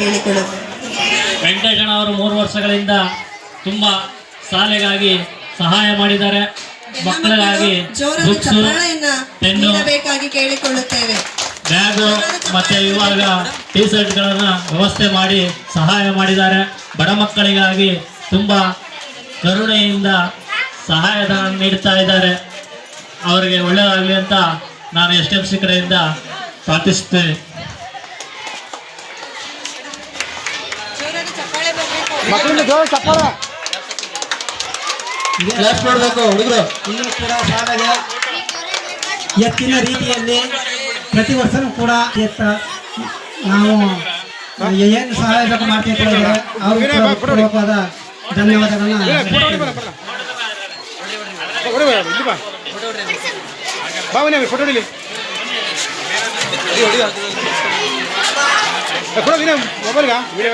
ಕೇಳಿಕೊಳ್ಳುತ್ತೇವೆ ವೆಂಕಟೇಶಣ್ಣ ಅವರು ಮೂರು ವರ್ಷಗಳಿಂದ ತುಂಬ ಶಾಲೆಗಾಗಿ ಸಹಾಯ ಮಾಡಿದ್ದಾರೆ. ಮಕ್ಕಳಿಗಾಗಿ ಕೇಳಿಕೊಳ್ಳುತ್ತೇವೆ. ಬ್ಯಾಗು ಮತ್ತೆ ಇವಾಗ ಟಿ ಶರ್ಟ್ಗಳನ್ನ ವ್ಯವಸ್ಥೆ ಮಾಡಿ ಸಹಾಯ ಮಾಡಿದ್ದಾರೆ. ಬಡ ಮಕ್ಕಳಿಗಾಗಿ ತುಂಬ ಕರುಣೆಯಿಂದ ಸಹಾಯಧನ ನೀಡ್ತಾ ಇದ್ದಾರೆ. ಅವರಿಗೆ ಒಳ್ಳೆಯದಾಗಲಿ ಅಂತ ನಾನು ಎಸ್ ಎಂ ಸಿ ಕಡೆಯಿಂದ ಪ್ರಾರ್ಥಿಸುತ್ತೇನೆ. ಮಕ್ಕಳಿಂದ ಜೋರ ಚಪ್ಪಾಳ. ಕ್ಲಾಸ್ ಮಾಡಬೇಕು ಹುಡುಗರು. ಇನ್ನೂ ಕೂಡ ಸಾಗದೆ ಎತ್ತಿನ ರೀತಿಯಲ್ಲಿ ಪ್ರತಿ ವರ್ಷನೂ ಕೂಡ ಎತ್ತ ನಾವು ಏನು ಸಹಾಯ ಬೇಕು ಮಾಡ್ತಿರ್ತಾರೆ ಅವರು ಪೂರ್ವಕವಾದ ಧನ್ಯವಾದಗಳನ್ನ ಹೇಳ್ತೇವೆ. ಹೊಡಿ ఎప్పుడో వినే మొబైల్గా వీడియో